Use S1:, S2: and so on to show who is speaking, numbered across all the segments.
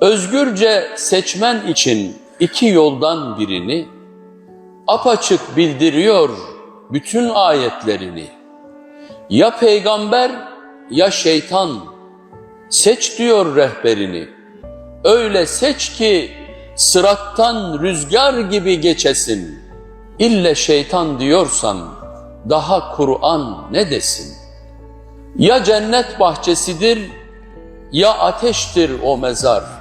S1: Özgürce seçmen için iki yoldan birini apaçık bildiriyor bütün ayetlerini. Ya peygamber ya şeytan seç diyor rehberini. Öyle seç ki sırattan rüzgar gibi geçesin. İlle şeytan diyorsan daha Kur'an ne desin? Ya cennet bahçesidir ya ateştir o mezar.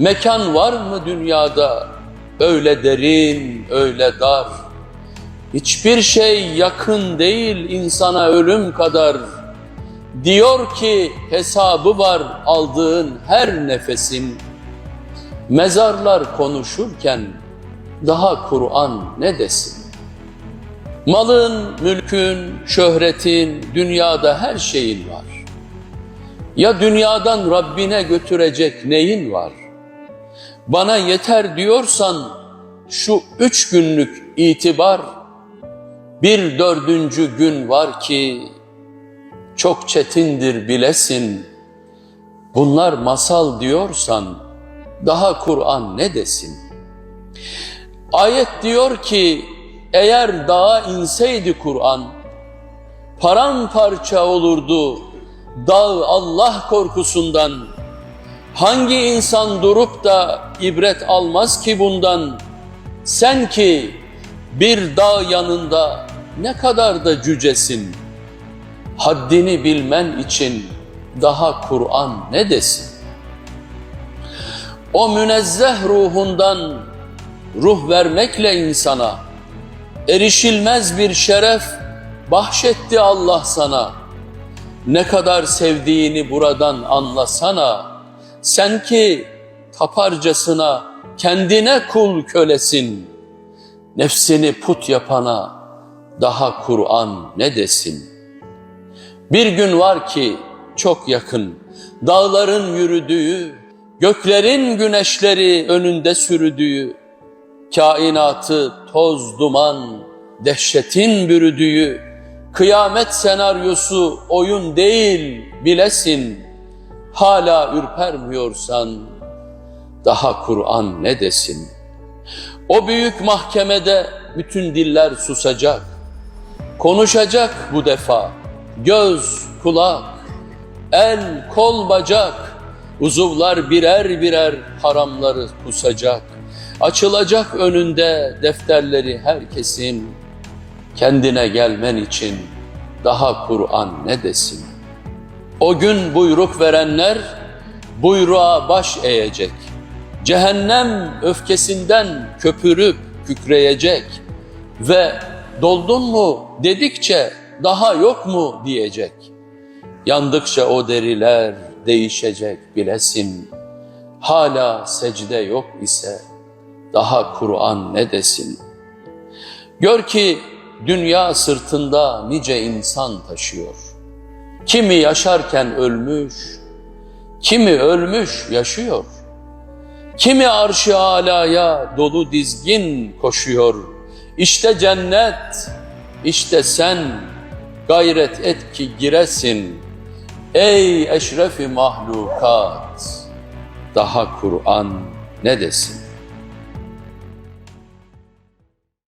S1: Mekan var mı dünyada öyle derin, öyle dar? Hiçbir şey yakın değil insana ölüm kadar. Diyor ki hesabı var aldığın her nefesin. Mezarlar konuşurken daha Kur'an ne desin? Malın, mülkün, şöhretin, dünyada her şeyin var. Ya dünyadan Rabbine götürecek neyin var? Bana yeter diyorsan şu üç günlük itibar, bir dördüncü gün var ki çok çetindir bilesin. Bunlar masal diyorsan daha Kur'an ne desin? Ayet diyor ki eğer dağa inseydi Kur'an paramparça olurdu dağ Allah korkusundan. Hangi insan durup da ibret almaz ki bundan? Sen ki bir dağ yanında ne kadar da cücesin. Haddini bilmen için daha Kur'an ne desin? O münezzeh ruhundan ruh vermekle insana erişilmez bir şeref bahşetti Allah sana. Ne kadar sevdiğini buradan anlasana. Sen ki taparcasına kendine kul kölesin. Nefsini put yapana daha Kur'an ne desin? Bir gün var ki çok yakın, dağların yürüdüğü, göklerin güneşleri önünde sürüdüğü, kainatı toz duman, dehşetin bürüdüğü, kıyamet senaryosu oyun değil bilesin. Hala ürpermiyorsan daha Kur'an ne desin? O büyük mahkemede bütün diller susacak. Konuşacak bu defa göz, kulak, el, kol, bacak, uzuvlar birer birer haramları kusacak. Açılacak önünde defterleri herkesin. Kendine gelmen için daha Kur'an ne desin? O gün buyruk verenler buyruğa baş eğecek. Cehennem öfkesinden köpürüp kükreyecek ve doldun mu dedikçe daha yok mu diyecek. Yandıkça o deriler değişecek bilesin. Hala secde yok ise daha Kur'an ne desin? Gör ki dünya sırtında nice insan taşıyor. Kimi yaşarken ölmüş, kimi ölmüş yaşıyor. Kimi arşı alaya dolu dizgin koşuyor. İşte cennet, işte sen gayret et ki giresin. Ey eşrefi mahlukat, daha Kur'an ne desin?